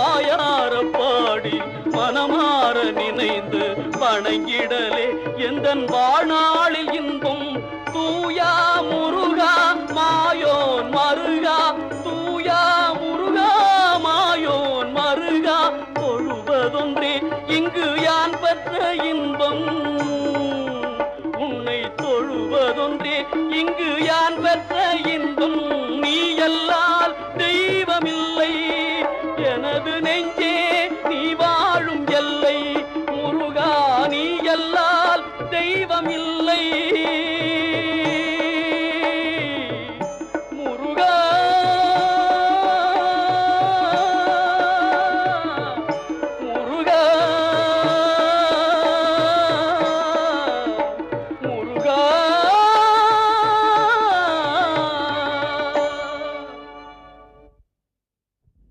வாயார பாடி மனமாற நினைந்து வணங்கிடலே. எந்த வாழ்நாளில் இன்பம்? தூயா முருகா மாயோன் மருகா. தூயா முருகா மாயோன் மருகா. தொழுவதொன்றே இங்கு யான் பெற்ற இன்பம்? உன்னை தொழுவதொன்றே இங்கு யான் பெற்ற எல்லாம் தெய்வமில்லை